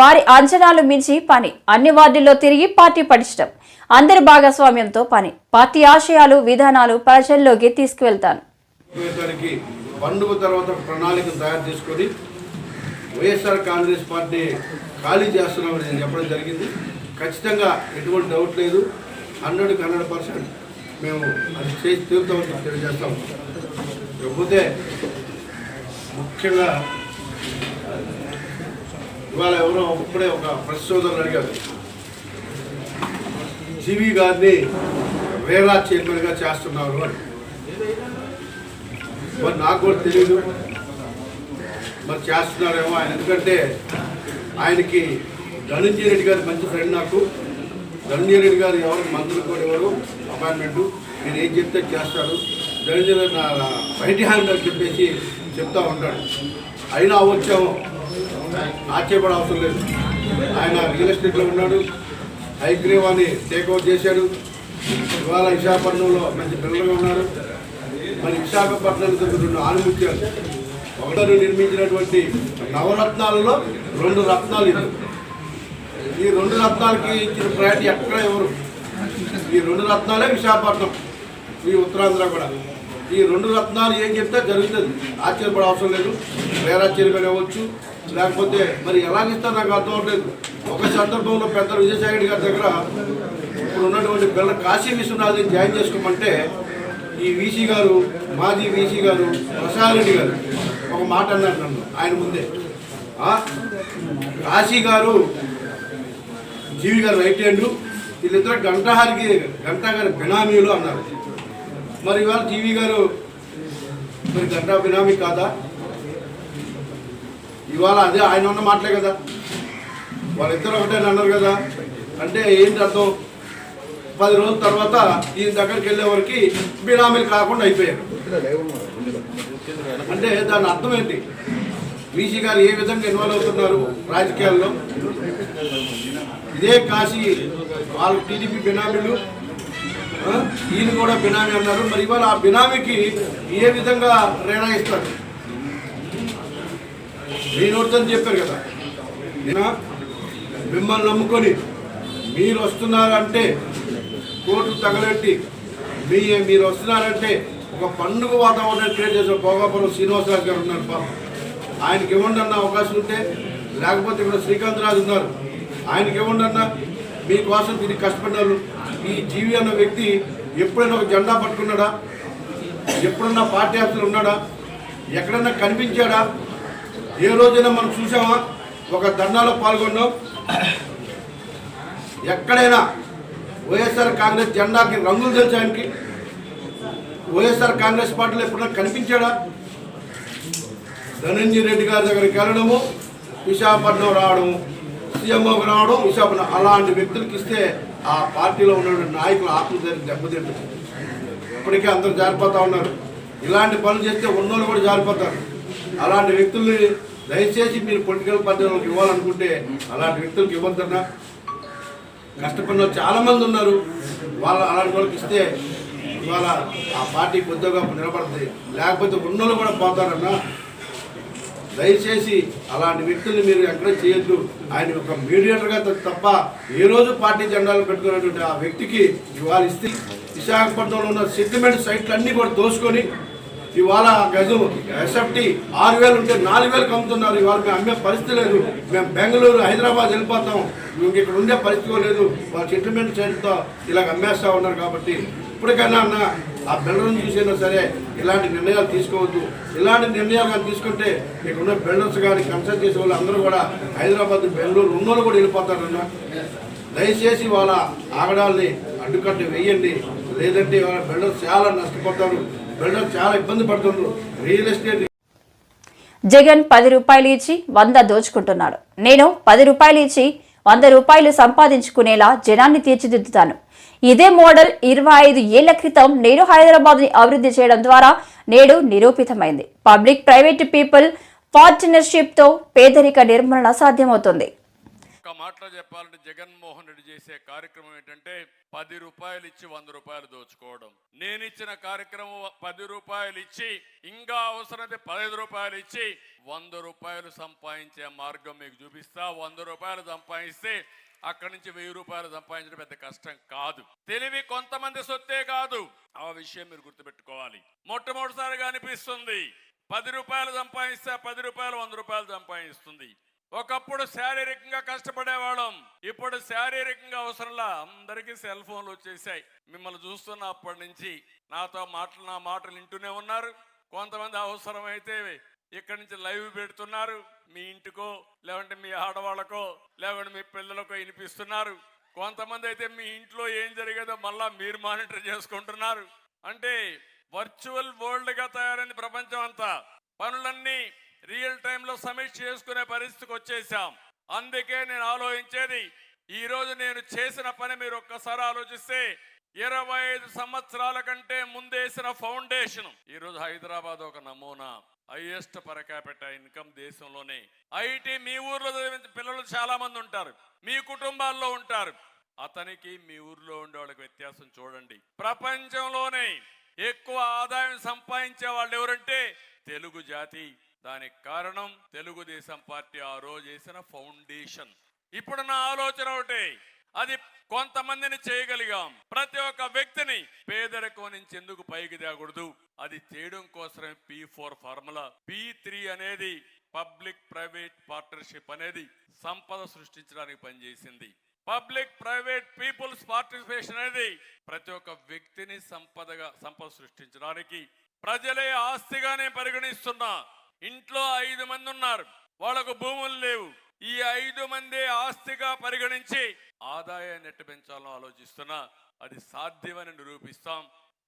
వారి అంచనాలు మించి పని అన్ని వార్డుల్లో తిరిగి పార్టీ పటిష్టం. అందరి భాగస్వామ్యంతో పని పార్టీ ఆశయాలు విధానాలు ప్రజల్లోకి తీసుకువెళ్తాను. పండుగ తర్వాత ఒక ప్రణాళికను తయారు చేసుకొని వైఎస్ఆర్ కాంగ్రెస్ పార్టీ ఖాళీ చేస్తున్నామని నేను చెప్పడం జరిగింది. ఖచ్చితంగా ఎటువంటి డౌట్ లేదు. హండ్రెడ్కి హండ్రెడ్ పర్సెంట్ మేము అది చేసి తీరుతామని తెలియజేస్తాం లేకపోతే ముఖ్యంగా ఇవాళ ఎవరో ఇప్పుడే ఒక ప్రెస్ సోదరులు అడిగారు. జీవి గారిని వేలా చైర్మన్గా చేస్తున్నారు అని. మరి నాకు కూడా తెలియదు మరి చేస్తున్నారేమో ఆయన. ఎందుకంటే ఆయనకి ధనంజయ రెడ్డి గారి మంచి ఫ్రెండ్ నాకు. ధనంజయ రెడ్డి గారు ఎవరు మంత్రులు కూడా ఎవరు అపాయింట్మెంటు నేను ఏం చెప్తే చేస్తారు ధనంజయ రెడ్డి నా రైట్ హ్యాండ్ అని చెప్పేసి చెప్తా ఉంటాడు. అయినా వచ్చాము ఆశ్చర్యపడ అవసరం లేదు. ఆయన రియల్ ఎస్టేట్లో ఉన్నాడు. హైగ్రీవాన్ని టేక్ ఓవర్ చేశాడు. ఇవాళ విశాఖపట్నంలో మంచి పిల్లలుగా ఉన్నారు. మరి విశాఖపట్నానికి రెండు ఆనుముత్యాలు ఒకరు నిర్మించినటువంటి నవరత్నాలలో రెండు రత్నాలు ఇది ఈ రెండు రత్నాలకి ఇచ్చిన ప్రయారిటీ ఎక్కడ ఎవరు? ఈ రెండు రత్నాలే విశాఖపట్నం. ఈ ఉత్తరాంధ్ర కూడా. ఈ రెండు రత్నాలు ఏం చెప్తే జరుగుతుంది. ఆశ్చర్యపడ అవసరం లేదు. వేరాశ్చర్యమైన అవ్వచ్చు లేకపోతే మరి ఎలాగిస్తా నాకు అర్థం అవ్వలేదు ఒక సందర్భంలో పెద్ద విజయసాగర్ గారి దగ్గర ఇప్పుడు ఉన్నటువంటి పిల్లల కాశీ విశ్వనాథ్ని జాయిన్ చేసుకోమంటే ఈ వీసీ గారు మాజీ వీసీ గారు ప్రసాద్ గారు ఒక మాట అన్నారు నన్ను ఆయన ముందే. కాశీ గారు జీవి గారు రైట్ హ్యాండ్ వీళ్ళిద్దరు గంటహారికి గంటా గారి బినామీలు అన్నారు. మరి ఇవాళ జీవి గారు మరి గంటా బినామీ కాదా? ఇవాళ అదే ఆయన ఉన్న మాటలే కదా. వాళ్ళిద్దరు ఒకటే అన్నారు కదా. అంటే ఏంటి అర్థం? పది రోజుల తర్వాత ఈయన దగ్గరికి వెళ్ళే వరకు బినామీలు కాకుండా అయిపోయారు. అంటే దాని అర్థం ఏంటి? బీసీ గారు ఏ విధంగా ఇన్వాల్వ్ అవుతున్నారు రాజకీయాల్లో? ఇదే కాశీ వాళ్ళు టీడీపీ బినామీలు. ఈయన కూడా బినామీ అన్నారు. మరి ఇవాళ ఆ బినామీకి ఏ విధంగా రేణా ఇస్తారు నేను వద్దని చెప్పారు కదా. నేను మిమ్మల్ని నమ్ముకొని మీరు వస్తున్నారంటే కోర్టు తగలెట్టి మీ మీరు వస్తున్నారంటే ఒక పండుగ వాతావరణం క్రియేట్ చేసిన భోగాపురం శ్రీనివాసరాజు గారు ఉన్నారు పాపం. ఆయనకి ఇవ్వండి అన్న అవకాశం ఉంటే లేకపోతే ఇక్కడ శ్రీకాంత్ రాజు ఉన్నారు. ఆయనకి ఇవ్వండి అన్న మీకోసం తిరిగి కష్టపడ్డారు. ఈ జీవి అన్న వ్యక్తి ఎప్పుడైనా ఒక జెండా పట్టుకున్నాడా? ఎప్పుడన్నా పార్టీ ఆఫీసులు ఉన్నాడా? ఎక్కడన్నా కనిపించాడా? ఏ రోజైనా మనం చూసామా? ఒక ధర్నాలో పాల్గొన్నాం. ఎక్కడైనా వైఎస్ఆర్ కాంగ్రెస్ జెండాకి రంగులు తెలుసానికి వైఎస్ఆర్ కాంగ్రెస్ పార్టీలో ఎప్పుడైనా కనిపించాడా? ధనంజయ రెడ్డి గారి దగ్గరికి వెళ్ళడము విశాఖపట్నం రావడము సీఎంఓకి రావడం విశాఖపట్నం అలాంటి వ్యక్తులకి ఇస్తే ఆ పార్టీలో ఉన్న నాయకులు ఆత్మధైర్యం దెబ్బతింటుంది. ఇప్పటికే అందరూ జారిపోతూ ఉన్నారు. ఇలాంటి పనులు చేస్తే ఉన్నోళ్ళు కూడా జారిపోతారు. అలాంటి వ్యక్తుల్ని దయచేసి మీరు పొలిటికల్ పార్టీలకు ఇవ్వాలనుకుంటే అలాంటి వ్యక్తులకు ఇవ్వద్దన్నా. కష్టపడిన వాళ్ళు చాలా మంది ఉన్నారు. వాళ్ళ అలాంటి వాళ్ళకి ఇస్తే ఇవాళ ఆ పార్టీ కొద్దిగా నిలబడుతుంది. లేకపోతే ఉన్నోళ్ళు కూడా పోతారన్నా. దయచేసి అలాంటి వ్యక్తుల్ని మీరు ఎంకరేజ్ చేయొద్దు. ఆయన ఒక మీడియేటర్గా తప్ప ఏ రోజు పార్టీ జెండాలు పెట్టుకున్నటువంటి ఆ వ్యక్తికి ఇవాళ ఇస్తే విశాఖపట్నంలో ఉన్న సెటిల్మెంట్ సైట్లు అన్నీ కూడా దోసుకొని ఇవాళ గజం ఎస్ఎఫ్టీ ఆరు వేలు ఉంటే నాలుగు వేలకు అమ్ముతున్నారు. ఇవాళ మేము అమ్మే పరిస్థితి లేదు. మేము బెంగళూరు హైదరాబాద్ వెళ్ళిపోతాం. మేము ఇక్కడ ఉండే పరిస్థితి లేదు. వాళ్ళు సెటిల్మెంట్ చేయడంతో ఇలాగ అమ్మేస్తా ఉన్నారు కాబట్టి ఇప్పటికైనా అన్న ఆ బిల్డర్ని చూసైనా సరే ఇలాంటి నిర్ణయాలు తీసుకోవద్దు. ఇలాంటి నిర్ణయాలు కానీ తీసుకుంటే ఇక్కడున్న బిల్డర్స్ కానీ కన్సల్ట్ చేసే వాళ్ళు అందరూ కూడా హైదరాబాద్ బెంగళూరు ఉన్నోళ్ళు కూడా వెళ్ళిపోతారన్న దయచేసి వాళ్ళ ఆగడాల్ని అడ్డుకట్టు వేయండి. లేదంటే వాళ్ళ బిల్డర్స్ చాలా నష్టపోతారు. చాలా ఇబ్బంది పడుతున్నారు రియల్ ఎస్టేట్ జగన్ పది రూపాయలు ఇచ్చి వంద దోచుకుంటున్నాడు. నేను పది రూపాయలు ఇచ్చి వంద రూపాయలు సంపాదించుకునేలా జనాన్ని తీర్చిదిద్దుతాను. ఇదే మోడల్ ఇరవై ఐదు ఏళ్ళ క్రితం నేను హైదరాబాద్ని అభివృద్ధి చేయడం ద్వారా నేడు నిరూపితమైంది. పబ్లిక్ ప్రైవేట్ పీపుల్ పార్ట్నర్షిప్తో పేదరిక నిర్మూలన సాధ్యమవుతుంది. ఒక్క మాటలో చెప్పాలంటే జగన్మోహన్ రెడ్డి చేసే కార్యక్రమం ఏంటంటే పది రూపాయలు ఇచ్చి వంద రూపాయలు దోచుకోవడం. నేను ఇచ్చిన కార్యక్రమం పది రూపాయలు ఇచ్చి ఇంకా అవసరమైతే పదహైదు రూపాయలు ఇచ్చి వంద రూపాయలు సంపాదించే మార్గం మీకు చూపిస్తా. వంద రూపాయలు సంపాదిస్తే అక్కడి నుంచి వెయ్యి రూపాయలు సంపాదించడం పెద్ద కష్టం కాదు. తెలివి కొంతమంది సొత్తే కాదు. ఆ విషయం మీరు గుర్తుపెట్టుకోవాలి. మొట్టమొదటిసారిగా అనిపిస్తుంది. పది రూపాయలు సంపాదిస్తే పది రూపాయలు వంద రూపాయలు సంపాదిస్తుంది. ఒకప్పుడు శారీరకంగా కష్టపడేవాళ్ళం. ఇప్పుడు శారీరకంగా అవసరంలా అందరికీ సెల్ ఫోన్లు వచ్చేసాయి. మిమ్మల్ని చూస్తున్న అప్పటి నుంచి నాతో మాటలు నా మాటలు వింటూనే ఉన్నారు. కొంతమంది అవసరమైతే ఇక్కడి నుంచి లైవ్ పెడుతున్నారు. మీ ఇంటికో లేదంటే మీ ఆడవాళ్ళకో లేకుంటే మీ పిల్లలకో వినిపిస్తున్నారు. కొంతమంది అయితే మీ ఇంట్లో ఏం జరిగేదో మళ్ళా మీరు మానిటర్ చేసుకుంటున్నారు. అంటే వర్చువల్ వరల్డ్గా తయారైంది ప్రపంచం అంతా. పనులన్నీ రియల్ టైంలో సమీక్ష చేసుకునే పరిస్థితికి వచ్చేసాం. అందుకే నేను ఆలోచించేది ఈ రోజు నేను చేసిన పని మీరు ఒక్కసారి ఆలోచిస్తే ఇరవై ఐదు సంవత్సరాల కంటే ముందేసిన ఫౌండేషన్ ఈ రోజు హైదరాబాద్ ఒక నమూనా హైయెస్ట్ పర్ క్యాపిటల్ ఇన్కమ్ దేశంలోనే. ఐటీ మీ ఊర్లో చదివిన పిల్లలు చాలా మంది ఉంటారు మీ కుటుంబాల్లో ఉంటారు. అతనికి మీ ఊర్లో ఉండే వాళ్ళకి వ్యత్యాసం చూడండి. ప్రపంచంలోనే ఎక్కువ ఆదాయం సంపాదించే వాళ్ళు ఎవరంటే తెలుగు జాతి. దానికి కారణం తెలుగుదేశం పార్టీ ఆ రోజు వేసిన ఫౌండేషన్. ఇప్పుడు నా ఆలోచన ఒకటే అది కొంతమందిని చేయగలిగాం. ప్రతి ఒక్క వ్యక్తిని పేదరికం నుంచి ఎందుకు పైకి తేకూడదు? అది చేయడం కోసమే P four formula. P three అనేది పబ్లిక్ ప్రైవేట్ పార్ట్నర్షిప్ అనేది సంపద సృష్టించడానికి పనిచేసింది. పబ్లిక్ ప్రైవేట్ పీపుల్స్ పార్టిసిపేషన్ అనేది ప్రతి ఒక్క వ్యక్తిని సంపదగా సంపద సృష్టించడానికి ప్రజలే ఆస్తిగానే పరిగణిస్తున్నా. ఇంట్లో ఐదు మంది ఉన్నారు. వాళ్ళకు భూములు లేవు. ఈ ఐదు మంది ఆస్తిగా పరిగణించి ఆదాయాన్ని ఎట్టు పెంచాలని ఆలోచిస్తున్నా అది సాధ్యమని నిరూపిస్తాం.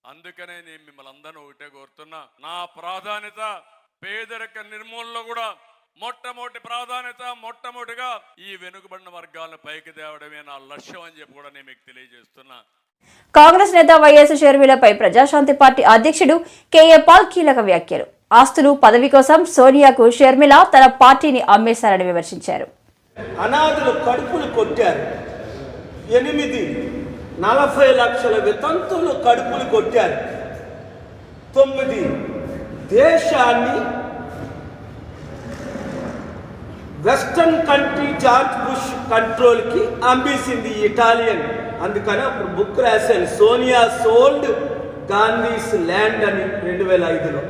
అందుకనే నేను మిమ్మల్ని అందరూ ఒకటే కోరుతున్నా. నా ప్రాధాన్యత పేదరిక నిర్మూలనలో కూడా మొట్టమొదటి ప్రాధాన్యత మొట్టమొదటిగా ఈ వెనుకబడిన వర్గాలను పైకి తేవడమే నా లక్ష్యం అని చెప్పి కూడా నేను మీకు తెలియజేస్తున్నా. కాంగ్రెస్ నేత వైఎస్ షర్మిలపై ప్రజాశాంతి పార్టీ అధ్యక్షుడు కేఏ పాల్ కీలక వ్యాఖ్యలు. ఆస్తులు పదవి కోసం సోనియాకు షర్మిల తన పార్టీని అమ్మేశారని విమర్శించారు. అనాథులు కడుపులు కొట్టారు. ఎనిమిది నలభై లక్షల వితంతులు కడుపులు కొట్టారు. తొమ్మిది దేశాన్ని వెస్టర్న్ కంట్రీ జార్జ్ బుష్ కంట్రోల్కి అమ్మేసింది ఇటాలియన్. అందుకని అప్పుడు బుక్ రాశాను సోనియా సోల్డ్ గాంధీస్ ల్యాండ్ అని రెండు వేల ఐదులో.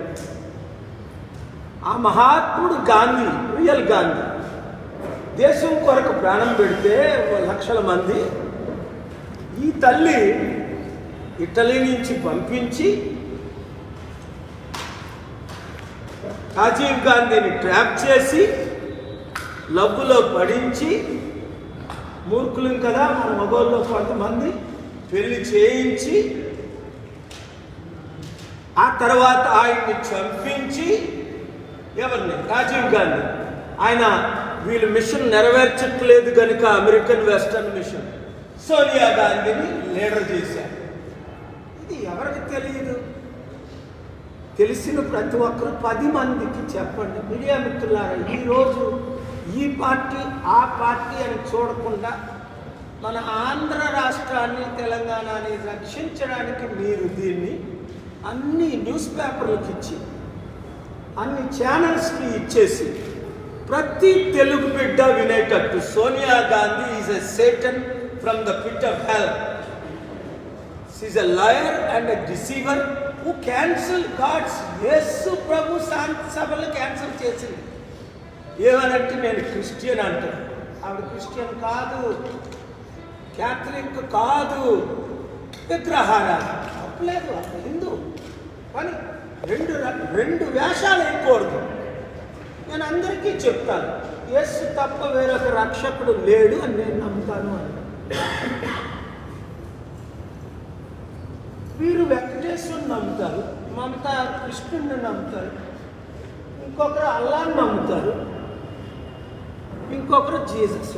ఆ మహాత్ముడు గాంధీ రియల్ గాంధీ దేశం కొరకు ప్రాణం పెడితే లక్షల మంది ఈ తల్లి ఇటలీ నుంచి పంపించి రాజీవ్ గాంధీని ట్రాప్ చేసి లబ్బులో పడించి మూర్ఖులం కదా మన మగోళ్ళు కొంతమంది పెళ్ళి చేయించి ఆ తర్వాత ఆయన్ని చంపించి ఎవరిని? రాజీవ్ గాంధీ. ఆయన వీళ్ళు మిషన్ నెరవేర్చట్లేదు కనుక అమెరికన్ వెస్టర్న్ మిషన్. సోనియా గాంధీని లీడర్ చేశారు. ఇది ఎవరికి తెలియదు? తెలిసిన ప్రతి ఒక్కరు పది మందికి చెప్పండి. మీడియా మిత్రులారా ఈరోజు ఈ పార్టీ ఆ పార్టీ అని చూడకుండా మన ఆంధ్ర రాష్ట్రాన్ని తెలంగాణని రక్షించడానికి మీరు దీన్ని అన్ని న్యూస్ పేపర్లకు ఇచ్చి అన్ని ఛానల్స్కి ఇచ్చేసి ప్రతి తెలుగు బిడ్డ వినేటట్టు. Sonia Gandhi is a satan from the pit of health she's a liar and a deceiver who cancel gods Yesu ప్రభు శాంతి సభలు క్యాన్సిల్ చేసింది. ఏమనంటే నేను క్రిస్టియన్ అంటాను ఆవిడ క్రిస్టియన్ కాదు. క్యాథలిక్ కాదు. విగ్రహారాధన. తప్పలేదు ఆవిడ హిందూ. కానీ రెండు రెండు వేషాలు వేయకూడదు. నేను అందరికీ చెప్తాను ఎస్ తప్ప వేరొక రక్షకుడు లేడు అని నేను నమ్ముతాను అని. వీరు వెంకటేశ్వరుని నమ్ముతారు మమత కృష్ణుడిని నమ్ముతారు ఇంకొకరు అల్లాని నమ్ముతారు ఇంకొకరు జీసస్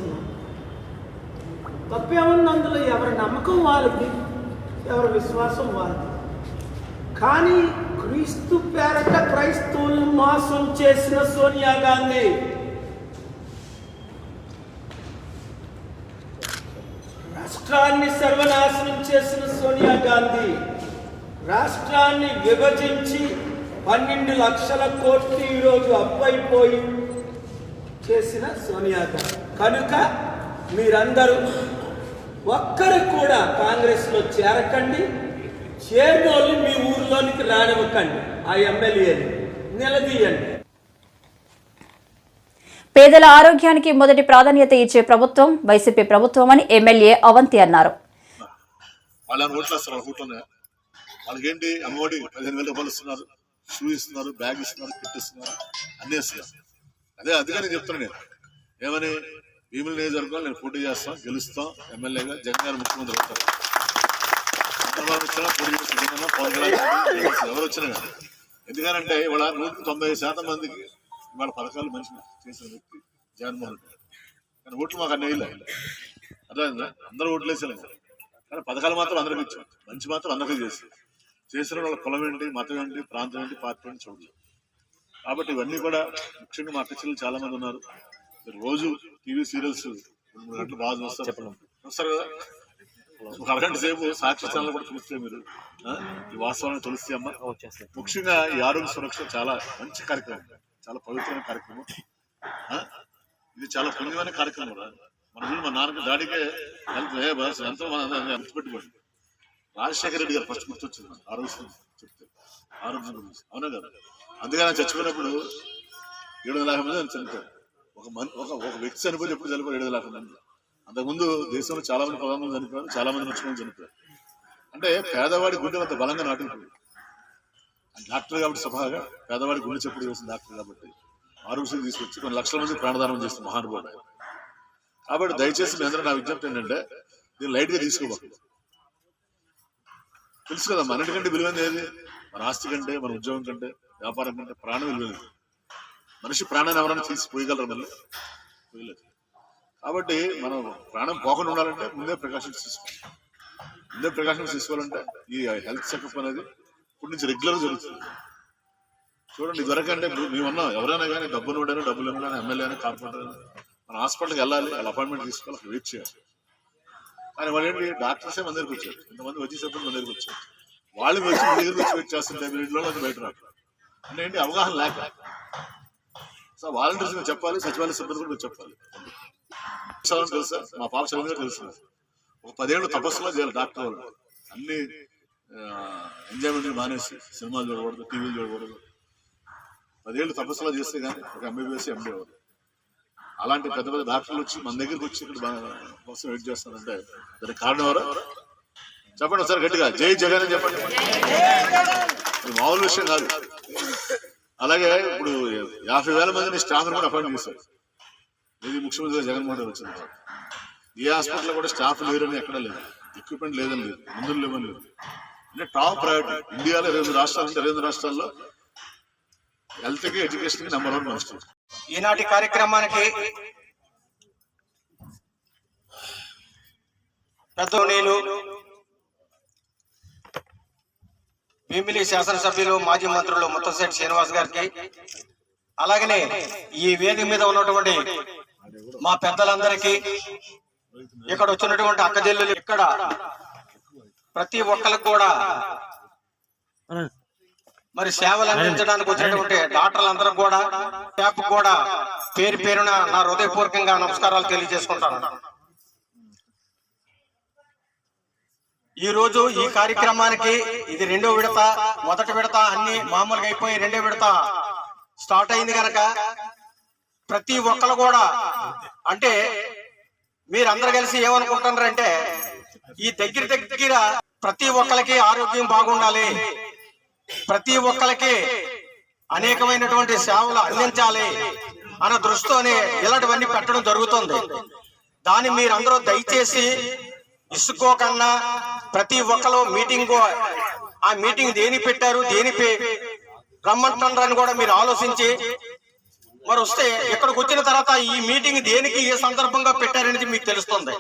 తప్పేముంది అందులో? ఎవరి నమ్మకం వాళ్ళకి ఎవరి విశ్వాసం వాళ్ళకి కానీ క్రీస్తు పేరట క్రైస్తవులు మోసం చేసిన సోనియా గాంధీ. రాష్ట్రాన్ని సర్వనాశనం చేసిన సోనియా గాంధీ రాష్ట్రాన్ని విభజించి పన్నెండు లక్షల కోట్లు ఈరోజు అప్పైపోయి చేసిన సోనియా గాంధీ. కనుక మీరందరూ ఒక్కరు కూడా కాంగ్రెస్లో చేరకండి. చేరినోళ్ళు మీ ఊర్లోనికి రానివ్వకండి. ఆ ఎమ్మెల్యేని నిలదీయండి. పేదల ఆరోగ్యానికి మొదటి ప్రాధాన్యత ఇచ్చే ప్రభుత్వం వైసీపీ ప్రభుత్వం అని ఎమ్మెల్యే అవంతి అన్నారు. వాళ్ళకేంటి అమ్మఒడి పదిహేను వేల రూపాయలు ఇస్తున్నారు షూ ఇస్తున్నారు బ్యాగ్ ఇస్తున్నారు కిట్ ఇస్తున్నారు అన్నీ ఇస్తున్నారు. అదే అందుకని నేను చెప్తున్నాను నేను. ఏమని? భీముల నియోజకవర్గంలో నేను పోటీ చేస్తాం గెలుస్తాం ఎమ్మెల్యేగా జగన్ గారు ముఖ్యమంత్రి అవుతారు. చంద్రబాబు పవన్ కళ్యాణ్ గెలుస్తారు. ఎవరు వచ్చినా కానీ. ఎందుకనంటే ఇవాళ నూట తొంభై శాతం మందికి ఇవాళ పథకాలు మంచి చేసిన వ్యక్తి జగన్మోహన్ రెడ్డి కానీ ఓట్లు మాకు అన్నీ వేయలే. అర్థమైందా? అందరూ ఓట్లు వేసేలేదు కానీ పథకాలు మాత్రం అందరికి ఇచ్చాం. మంచి మాత్రం అందరికీ చేసి. చేసిన వాళ్ళ కులం ఏంటి మతం ఏంటి ప్రాంతం ఏంటి పార్టీ ఏంటి చూడలేదు కాబట్టి ఇవన్నీ కూడా ముఖ్యంగా మా అక్కచెల్లెలు చాలా మంది ఉన్నారు. రోజు టీవీ సీరియల్స్ రెండు మూడు గంటలు బాగా చూస్తారు. చూస్తారు కదా? అరగంట సేపు సాక్షి ఛానల్ కూడా చూస్తే మీరు ఈ వాస్తవాన్ని తెలిస్తే అమ్మ. ముఖ్యంగా ఈ ఆరోగ్య సురక్ష చాలా మంచి కార్యక్రమం. చాలా పవిత్రమైన కార్యక్రమం. ఇది చాలా పుణ్యమైన కార్యక్రమం. మన ఊళ్ళో మా నాన్నకి డాడీకే హెల్త్ ఎంతో మంది పెట్టుకోండి రాజశేఖర రెడ్డి గారు ఫస్ట్ గుర్తొచ్చింది ఆరోగ్యం చెప్తే. ఆరోగ్యం గురించి. అవునా కదా? అందుకని చచ్చిపోయినప్పుడు ఏడు వందల యాభై మంది చనిపోయారు ఒక మన్ ఒక ఒక వ్యక్తి చనిపోయి ఎప్పుడు చనిపోయారు ఏడు వందల యాభై మంది? అంతకుముందు దేశంలో చాలా మంది ప్రధానమంత్రి చనిపోయారు చాలా మంది ముఖ్యమంత్రి చనిపోయారు. అంటే పేదవాడి గుండె అంత బలంగా నాటుకుపోయింది డాక్టర్ కాబట్టి సభగా పేదవాడి గుండె చెప్పుడు చేసిన డాక్టర్ కాబట్టి ఆరోగ్యం తీసుకొచ్చి కొన్ని లక్షల మంది ప్రాణదానం చేసిన మహానుభావుడు కాబట్టి దయచేసి మీ అందరూ నా విజ్ఞప్తి ఏంటంటే దీన్ని లైట్గా గా తెలుసు కదా మనకంటే విలువైనది ఏది? మన ఆస్తి కంటే మన ఉద్యోగం కంటే వ్యాపారం కంటే ప్రాణం విలువైంది మనిషి ప్రాణాన్ని ఎవరైనా తీసి పోయగలరు మళ్ళీ? పోయలేదు. కాబట్టి మనం ప్రాణం పోకుండా ఉండాలంటే ముందే ప్రికాషన్స్ తీసుకోవాలి. ముందే ప్రికాషన్స్ తీసుకోవాలంటే ఈ హెల్త్ చెకప్ అనేది ఇప్పటి నుంచి రెగ్యులర్ జరుగుతుంది. చూడండి ఇదివరకంటే ఇప్పుడు మేము ఎవరైనా కానీ డబ్బులు ఉండేనా డబ్బులు ఉండని ఎమ్మెల్యే అని కార్పొరేటర్ అని మన హాస్పిటల్కి వెళ్ళాలి వాళ్ళ అపాయింట్మెంట్ తీసుకోవాలి అక్కడ వెయిట్ చేయాలి. కానీ వాళ్ళు ఏంటి డాక్టర్సే మన దగ్గరికి వచ్చారు. ఇంతమంది వచ్చి చెప్పి మన దగ్గరికి వచ్చారు. వాళ్ళు వచ్చి మీ దగ్గరికి వచ్చి వెయిట్ చేస్తుంటే మీరు ఇంట్లో బయట రాక అంటే ఏంటి అవగాహన లేక. సో వాలంటీర్స్ చెప్పాలి సచివాలయ సిబ్బంది కూడా చెప్పాలి. సార్ తెలుసా మా పాప చదివిందో తెలుసు ఒక పదేళ్ళు తపస్సులో చేయాలి డాక్టర్ వాళ్ళు. అన్ని ఎంజాయ్మెంట్ మానేసి సినిమాలు చూడకూడదు టీవీలు చూడకూడదు. పదేళ్ళు తపస్సులో చేస్తే కానీ ఒక ఎంబీబీఎస్ ఎంబీ అవ్వదు. అలాంటి పెద్ద పెద్ద డాక్టర్లు వచ్చి మన దగ్గరికి వచ్చి ఇక్కడ కోసం వెయిట్ చేస్తానంటే దానికి కారణం ఎవరు? చెప్పండి ఒకసారి గట్టిగా. జై జగన్ అని చెప్పండి. మామూలు విషయం కాదు. అలాగే ఇప్పుడు యాభై వేల మందిని స్టాఫ్ కూడా అపాయింట్ చేశారు. ఇది ముఖ్యమంత్రి జగన్మోహన్ రెడ్డి వచ్చింది. ఏ హాస్పిటల్ కూడా స్టాఫ్ లేరని ఎక్కడ లేదు. ఎక్విప్మెంట్ లేదని లేదు. మందులు లేవని లేదు. అంటే టాప్ ప్రయారిటీ ఇండియాలో ఇరవై రాష్ట్రాలు రెండు ఇరవై రాష్ట్రాల్లో హెల్త్కి ఎడ్యుకేషన్కి నెంబర్ వన్ మన ఈనాటి కార్యక్రమానికి పెద్దోనీలు భీమిలి శాసనసభ్యులు మాజీ మంత్రులు ముత్తశెట్టి శ్రీనివాస్ గారికి అలాగనే ఈ వేదిక మీద ఉన్నటువంటి మా పెద్దలందరికీ ఇక్కడ వచ్చినటువంటి అక్కజల్లులు ఇక్కడ ప్రతి ఒక్కరికి కూడా మరి సేవలు అందించడానికి వచ్చినటువంటి డాక్టర్లందరూ కూడా స్టాఫ్ కూడా పేరు పేరున నా హృదయపూర్వకంగా నమస్కారాలు తెలియజేసుకుంటాను. ఈ రోజు ఈ కార్యక్రమానికి ఇది రెండో విడత మొదటి విడత అన్ని మామూలుగా అయిపోయి రెండో విడత స్టార్ట్ అయింది కనుక ప్రతి ఒక్కరు కూడా అంటే మీరందరూ కలిసి ఏమనుకుంటున్నారంటే ఈ దగ్గర దగ్గర ప్రతి ఒక్కరికి ఆరోగ్యం బాగుండాలి. ప్రతి ఒక్కరికి అనేకమైనటువంటి సేవలు అందించాలి అన్న దృష్టితోనే ఇలాంటివన్నీ పెట్టడం జరుగుతుంది. దాన్ని మీరందరూ దయచేసి ఇసుకోకన్నా ప్రతి ఒక్కరు మీటింగ్ ఆ మీటింగ్ దేని పెట్టారు దేని పే- రమ్మంటున్నారని కూడా మీరు ఆలోచించి మరి వస్తే ఇక్కడికి వచ్చిన తర్వాత ఈ మీటింగ్ దేనికి ఏ సందర్భంగా పెట్టారనేది మీకు తెలుస్తుంది.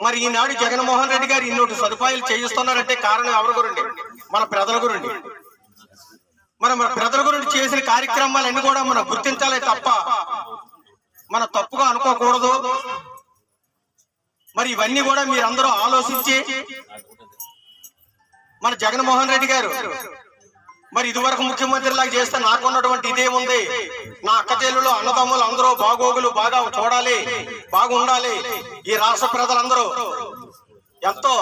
మరి ఈనాడు జగన్మోహన్ రెడ్డి గారు ఇన్నోటి సదుపాయాలు చేయిస్తున్నారంటే కారణం ఎవరి గురండి మన ప్రజల గురండి మన మన ప్రజల గురించి చేసిన కార్యక్రమాలన్నీ కూడా మనం గుర్తించాలి తప్ప మన తప్పుగా అనుకోకూడదు. మరి ఇవన్నీ కూడా మీరందరూ ఆలోచించి మన జగన్మోహన్ రెడ్డి గారు మరి ఇదివరకు ముఖ్యమంత్రి లాగా చేస్తే నాకున్నటువంటి ఇదేముంది నా అక్క చెల్లెలు అన్నదమ్ములు అందరూ బాగోగులు బాగా చూడాలి బాగుండాలి. ఈ రాష్ట్ర ప్రజలందరూ ఎంతో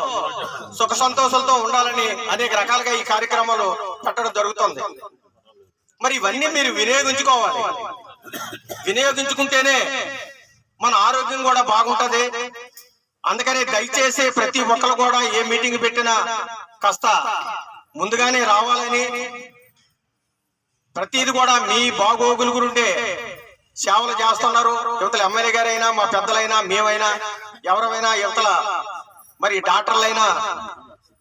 సుఖ సంతోషాలతో ఉండాలని అనేక రకాలుగా ఈ కార్యక్రమాలు పెట్టడం జరుగుతుంది. మరి ఇవన్నీ మీరు వినియోగించుకోవాలి. వినియోగించుకుంటేనే మన ఆరోగ్యం కూడా బాగుంటది. అందుకని దయచేసి ప్రతి ఒక్కరు కూడా ఏ మీటింగ్ పెట్టినా కాస్త ముందుగానే రావాలని ప్రతిది కూడా మీ బాగోగులు గురుండే సేవలు చేస్తున్నారు. యువతల ఎమ్మెల్యే గారైనా మా పెద్దలైనా మేమైనా ఎవరైనా యువతల మరి డాక్టర్లైనా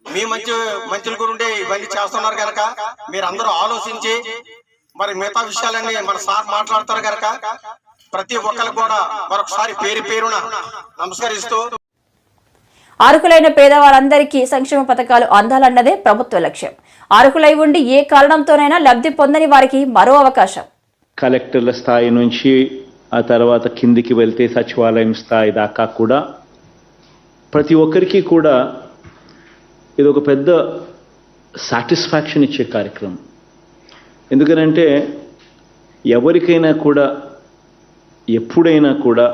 మీ మంచి మంచుల గురుండే ఇవన్నీ చేస్తున్నారు కనుక మీరు అందరూ ఆలోచించి మరి మిగతా విషయాలన్నీ మన సార్ మాట్లాడతారు కనుక ప్రతి ఒక్కరికి కూడా మరొకసారి పేరు పేరున నమస్కరిస్తూ అర్హులైన పేదవారందరికీ సంక్షేమ పథకాలు అందాలన్నదే ప్రభుత్వ లక్ష్యం. అర్హులై ఉండి ఏ కారణంతోనైనా లబ్ధి పొందని వారికి మరో అవకాశం. కలెక్టర్ల స్థాయి నుంచి ఆ తర్వాత కిందికి వెళ్తే సచివాలయం స్థాయి దాకా కూడా ప్రతి ఒక్కరికి కూడా ఇది ఒక పెద్ద సాటిస్ఫాక్షన్ ఇచ్చే కార్యక్రమం. ఎందుకనంటే ఎవరికైనా కూడా ఎప్పుడైనా కూడా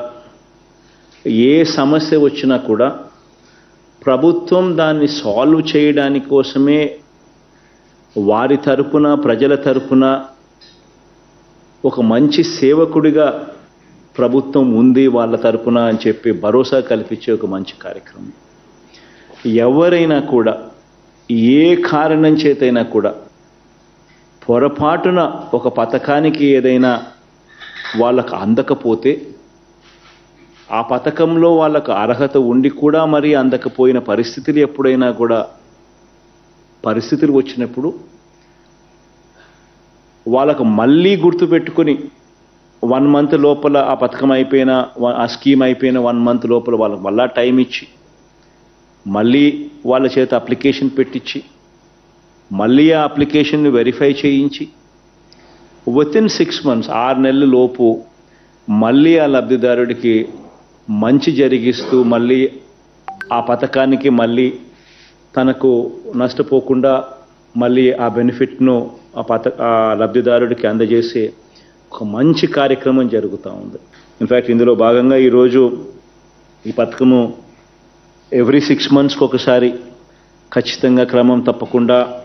ఏ సమస్య వచ్చినా కూడా ప్రభుత్వం దాన్ని సాల్వ్ చేయడానికి కోసమే వారి తరపున ప్రజల తరపున ఒక మంచి సేవకుడిగా ప్రభుత్వం ఉంది వాళ్ళ తరపున అని చెప్పి భరోసా కల్పించే ఒక మంచి కార్యక్రమం. ఎవరైనా కూడా ఏ కారణం చేతైనా కూడా పొరపాటున ఒక పథకానికి ఏదైనా వాళ్ళకు అందకపోతే ఆ పథకంలో వాళ్ళకు అర్హత ఉండి కూడా మరి అందకపోయిన పరిస్థితులు ఎప్పుడైనా కూడా పరిస్థితులు వచ్చినప్పుడు వాళ్ళకు మళ్ళీ గుర్తుపెట్టుకొని వన్ మంత్ లోపల ఆ పథకం అయిపోయిన ఆ స్కీమ్ అయిపోయిన వన్ మంత్ లోపల వాళ్ళకి మళ్ళా టైం ఇచ్చి మళ్ళీ వాళ్ళ చేత అప్లికేషన్ పెట్టించి మళ్ళీ ఆ అప్లికేషన్ని వెరిఫై చేయించి విత్ ఇన్ సిక్స్ మంత్స్ ఆరు నెలల లోపు మళ్ళీ ఆ లబ్ధిదారుడికి మంచి జరిగిస్తూ మళ్ళీ ఆ పథకానికి మళ్ళీ తనకు నష్టపోకుండా మళ్ళీ ఆ బెనిఫిట్ను ఆ పథ ఆ లబ్ధిదారుడికి అందజేసే ఒక మంచి కార్యక్రమం జరుగుతూ ఉంది. ఇన్ఫ్యాక్ట్ ఇందులో భాగంగా ఈరోజు ఈ పథకము ఎవ్రీ సిక్స్ మంత్స్కి ఒకసారి ఖచ్చితంగా క్రమం తప్పకుండా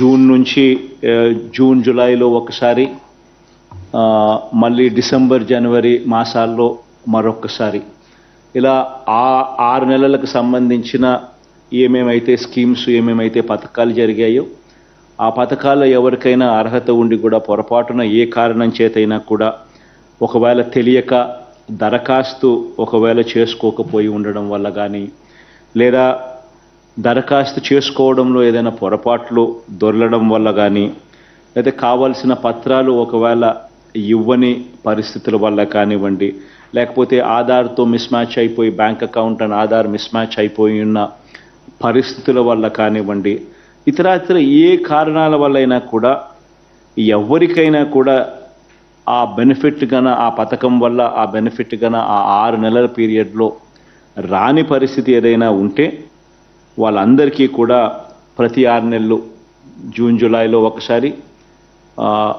జూన్ నుంచి జూన్ జూలైలో ఒకసారి మళ్ళీ డిసెంబర్ జనవరి మాసాల్లో మరొకసారి ఇలా ఆ ఆరు నెలలకు సంబంధించిన ఏమేమైతే స్కీమ్స్ ఏమేమైతే పథకాలు జరిగాయో ఆ పథకాల్లో ఎవరికైనా అర్హత ఉండి కూడా పొరపాటున ఏ కారణం చేతైనా కూడా ఒకవేళ తెలియక దరఖాస్తు ఒకవేళ చేసుకోకపోయి ఉండడం వల్ల కానీ లేదా దరఖాస్తు చేసుకోవడంలో ఏదైనా పొరపాట్లు దొరలడం వల్ల కానీ లేదా కావాల్సిన పత్రాలు ఒకవేళ ఇవ్వని పరిస్థితుల వల్ల కానివ్వండి లేకపోతే ఆధార్తో మిస్ మ్యాచ్ అయిపోయి bank account and Aadhaar mismatch అయిపోయి ఉన్న పరిస్థితుల వల్ల కానివ్వండి ఇతరాతర ఏ కారణాల వల్లైనా కూడా ఎవరికైనా కూడా ఆ బెనిఫిట్ గన ఆ పథకం వల్ల ఆ బెనిఫిట్ గన ఆ ఆరు నెలల పీరియడ్లో రాని పరిస్థితి ఏదైనా ఉంటే వాళ్ళందరికీ కూడా ప్రతి ఆరు నెలలు జూన్ జూలైలో ఒకసారి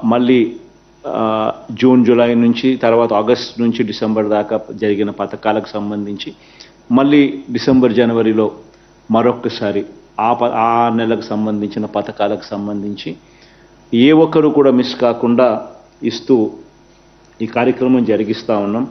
మళ్ళీ జూన్ జూలై నుంచి తర్వాత ఆగస్ట్ నుంచి డిసెంబర్ దాకా జరిగిన పథకాలకు సంబంధించి మళ్ళీ డిసెంబర్ జనవరిలో మరొకసారి ఆ ప ఆ నెలకు సంబంధించిన పథకాలకు సంబంధించి ఏ ఒక్కరు కూడా మిస్ కాకుండా ఇస్తూ ఈ కార్యక్రమం జరిగిస్తూ ఉన్నాం.